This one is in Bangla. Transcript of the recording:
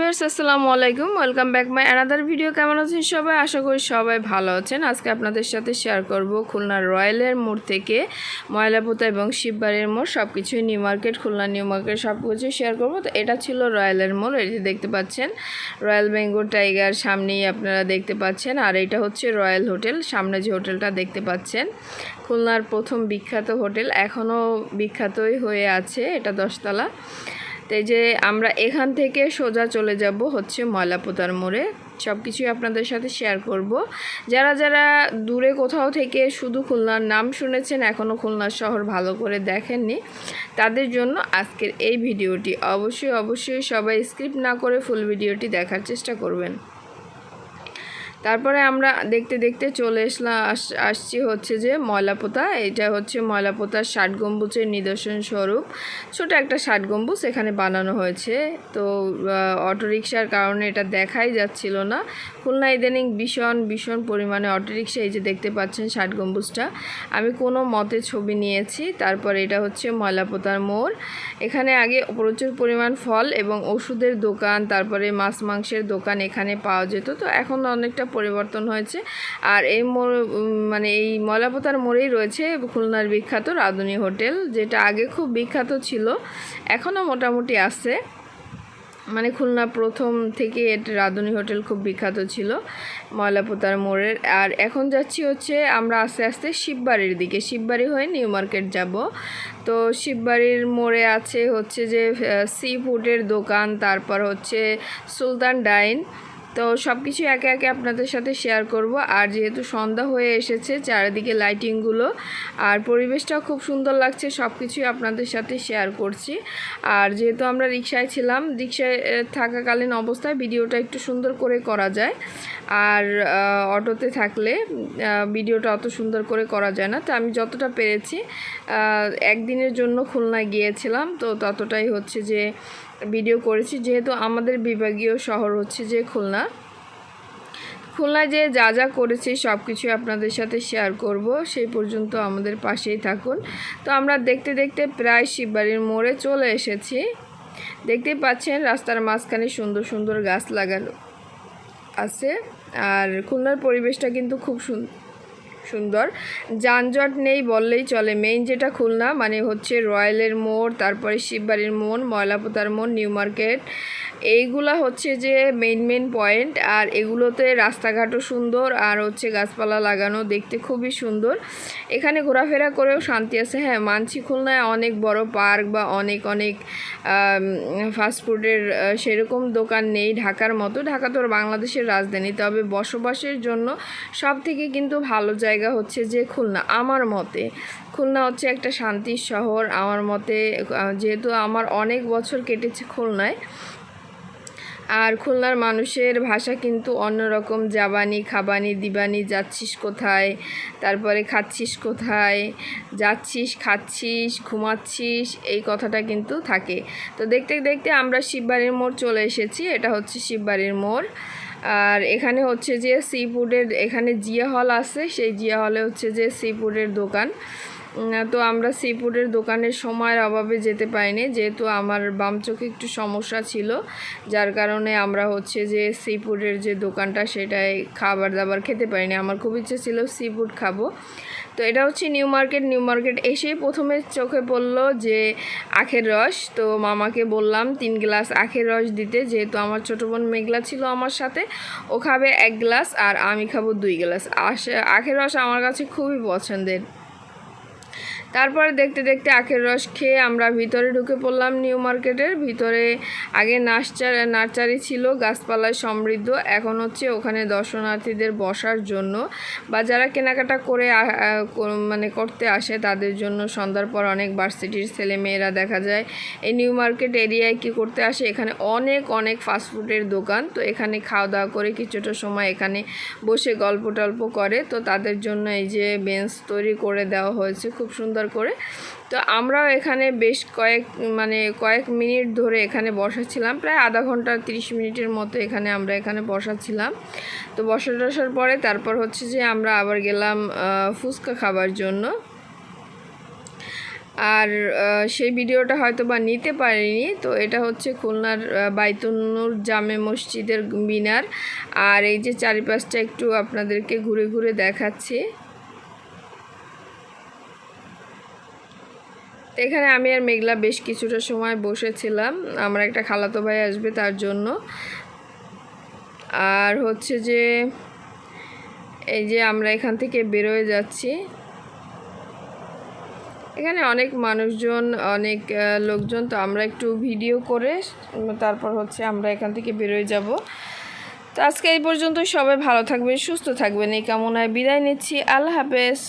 আসসালামু আলাইকুম। Welcome back my another video কেমন আছেন সবাই? আশা করি সবাই ভালো আছেন। আজকে আপনাদের সাথে শেয়ার করব খুলনার রয়্যালের মোড় থেকে ময়লাপোতা এবং শিববাড়ির মোড়। সব কিছুই New Market Khulna New Market সব কিছু শেয়ার করব। তো এটা ছিল রয়্যালের মোড়। যে দেখতে পাচ্ছেন রয়্যাল বেঙ্গল টাইগার সামনেই আপনারা দেখতে পাচ্ছেন। আর এটা হচ্ছে রয়্যাল হোটেল সামনে যে হোটেলটা দেখতে পাচ্ছেন, খুলনার প্রথম বিখ্যাত হোটেল। এখনও বিখ্যাতই হয়ে আছে এটা দশতলা। তো এই যে আমরা এখান থেকে সোজা চলে যাব হচ্ছে ময়লাপোতার মোড়ে। সব কিছুই আপনাদের সাথে শেয়ার করব। যারা যারা দূরে কোথাও থেকে শুধু খুলনার নাম শুনেছেন এখনও খুলনা শহর ভালো করে দেখেননি, তাদের জন্য আজকের এই ভিডিওটি। অবশ্যই অবশ্যই সবাই স্ক্রিপ্ট না করে ফুল ভিডিওটি দেখার চেষ্টা করবেন। তারপরে আমরা দেখতে দেখতে চলে আসলাম আস- আসছি হচ্ছে যে ময়লাপোতা। এটা হচ্ছে ময়লাপোতার ষাট গম্বুজের নিদর্শন স্বরূপ। ছোট একটা ষাট গম্বুজ এখানে বানানো হয়েছে। তো অটোরিকশার কারণে এটা দেখাই যাচ্ছিল না। খুলনা ইদানিং ভীষণ ভীষণ পরিমাণে অটোরিকশা, এই যে দেখতে পাচ্ছেন ষাট গম্বুজটা। আমি কোনো মতে ছবি নিয়েছি। তারপর এটা হচ্ছে ময়লাপোতার মোড়। এখানে আগে প্রচুর পরিমাণ ফল এবং ওষুধের দোকান, তারপরে মাছ মাংসের দোকান এখানে পাওয়া যেত। তো এখন অনেকটা পরিবর্তন হয়েছে। আর এই মোড় মানে এই ময়লাপোতার মোড়েই রয়েছে খুলনার বিখ্যাত রাঁধুনি হোটেল, যেটা আগে খুব বিখ্যাত ছিল, এখনও মোটামুটি আছে। মানে খুলনা প্রথম থেকে এটা রাঁধুনি হোটেল খুব বিখ্যাত ছিল ময়লাপোতার মোড়ের। আর এখন যাচ্ছি হচ্ছে আমরা আস্তে আস্তে শিববাড়ির দিকে। শিববাড়ি হয়ে নিউ মার্কেট যাব। তো শিববাড়ির মোড়ে আছে হচ্ছে যে সি ফুডের দোকান, তারপর হচ্ছে সুলতান ডাইন তো সব কিছু একে একে আপনাদের সাথে শেয়ার করব। আর যেহেতু সন্ধ্যা হয়ে এসেছে, চারিদিকে লাইটিংগুলো আর পরিবেশটাও খুব সুন্দর লাগছে সব কিছুই আপনাদের সাথে শেয়ার করছি। আর যেহেতু আমরা রিক্সায় ছিলাম, রিক্সায় থাকাকালীন অবস্থায় ভিডিওটা একটু সুন্দর করে করা যায়। আর অটোতে থাকলে ভিডিওটা অত সুন্দর করে করা যায় না। তো আমি যতটা পেরেছি একদিনের জন্য খুলনায় গিয়েছিলাম। তো ততটাই হচ্ছে যে, ভিডিও করেছি। যেহেতু আমাদের বিভাগীয় শহর হচ্ছে যে খুলনা খুলনায় যে যা যা করেছি সব কিছু আপনাদের সাথে শেয়ার করব। সেই পর্যন্ত আমাদের পাশেই থাকুন। তো আমরা দেখতে দেখতে প্রায় শিববাড়ির মোড়ে চলে এসেছি। দেখতেই পাচ্ছেন রাস্তার মাঝখানে সুন্দর সুন্দর গাছ লাগানো আছে। আর খুলনার পরিবেশটা কিন্তু খুব সুন্দর সুন্দর। যানজট নেই বললেই চলে। মেইন যেটা খুলনা মানে হচ্ছে রয়্যালের মোড়, তারপরে শিববাড়ির মোড়, ময়লাপোতার মোড়, নিউ মার্কেট। এইগুলা হচ্ছে যে মেইন মেইন পয়েন্ট আর এগুলোতে রাস্তাঘাটও সুন্দর, আর হচ্ছে গাছপালা লাগানো দেখতে খুবই সুন্দর। এখানে ঘোরাফেরা করেও শান্তি আছে। হ্যাঁ মানছি খুলনায় অনেক বড় পার্ক বা অনেক অনেক ফাস্টফুডের সেরকম দোকান নেই ঢাকার মতো। ঢাকা তো বাংলাদেশের রাজধানী। তবে বসবাসের জন্য সব থেকে কিন্তু ভালো জায়গা হচ্ছে যে খুলনা। আমার মতে খুলনা হচ্ছে একটা শান্তির শহর। আমার মতে যেহেতু আমার অনেক বছর কেটেছে খুলনায়, আর খুলনার মানুষের ভাষা কিন্তু অন্যরকম। যাবানি খাবানি, দিবানি, যাচ্ছিস কোথায়? তারপরে খাচ্ছিস কোথায়? যাচ্ছিস, খাচ্ছিস, ঘুমাচ্ছিস, এই কথাটা কিন্তু থাকে। তো দেখতে দেখতে আমরা শিববাড়ির মোড় চলে এসেছি। এটা হচ্ছে শিববাড়ির মোড়। আর এখানে হচ্ছে যে সি ফুডের এখানে জিয়া হল আছে, সেই জিয়া হলে হচ্ছে যে সি ফুডের দোকান। তো আমরা সি ফুডের দোকানের সময়ের অভাবে যেতে পাইনি যেহেতু আমার বাম চোখে একটু সমস্যা ছিল, যার কারণে আমরা হচ্ছে যে সি ফুডের যে দোকানটা সেটাই খাবার দাবার খেতে পারিনি। আমার খুব ইচ্ছে ছিল সি ফুড খাব। তো এটা হচ্ছে নিউ মার্কেট নিউ মার্কেট এসেই প্রথমে চোখে পড়ল যে আখের রস। তো মামাকে বললাম, তিন গ্লাস আখের রস দিতে। যেহেতু আমার ছোটো বোন মেঘলা ছিল আমার সাথে, ও খাবে এক গ্লাস আর আমি খাব দুই গ্লাস। আশ- আখের রস আমার কাছে খুবই পছন্দের। তারপরে দেখতে দেখতে আখের রস খেয়ে আমরা ভিতরে ঢুকে পড়লাম নিউ মার্কেটের। ভিতরে আগে নার্সার, নার্সারি ছিল, গাছপালায় সমৃদ্ধ। এখন হচ্ছে ওখানে দর্শনার্থীদের বসার জন্য বা যারা কেনাকাটা করে মানে করতে আসে তাদের জন্য সন্ধ্যার পর অনেক ভার্সিটির ছেলে মেয়েরা দেখা যায়। এই নিউ মার্কেট এরিয়ায় কি করতে আসে? এখানে অনেক অনেক ফাস্টফুডের দোকান। তো এখানে খাওয়া দাওয়া করে কিছুটা সময় এখানে বসে গল্প টল্প করে। তো তাদের জন্য এই যে বেঞ্চ তৈরি করে দেওয়া হয়েছে, খুব সুন্দর করে। তো আমরাও এখানে বেশ কয়েক মানে কয়েক মিনিট ধরে এখানে বসাছিলাম প্রায় আধা ঘণ্টা তিরিশ মিনিটের মতো এখানে আমরা এখানে বসাছিলাম তো বসা টসার পরে তারপর হচ্ছে যে আমরা আবার গেলাম ফুচকা খাবার জন্য। আর সেই ভিডিওটা হয়তো বা নিতে পারিনি। তো এটা হচ্ছে খুলনার বাইতুন্নুর জামে মসজিদের মিনার। আর এই যে চারিপাশটা একটু আপনাদেরকে ঘুরে ঘুরে দেখাচ্ছি। তো এখানে আমি আর মেঘলা বেশ কিছুটা সময় বসেছিলাম। আমার একটা খালাতো ভাই আসবে তার জন্য। আর হচ্ছে যে, এই যে আমরা এখান থেকে বেরোয় যাচ্ছি। এখানে অনেক মানুষজন, অনেক লোকজন, তো আমরা একটু ভিডিও করে তারপর হচ্ছে আমরা এখান থেকে বেরোয় যাব। তো আজকে এই পর্যন্ত সবাই ভালো থাকবেন, সুস্থ থাকবেন। এই কামনায় বিদায় নিচ্ছি। আল্লাহ হাফেজ।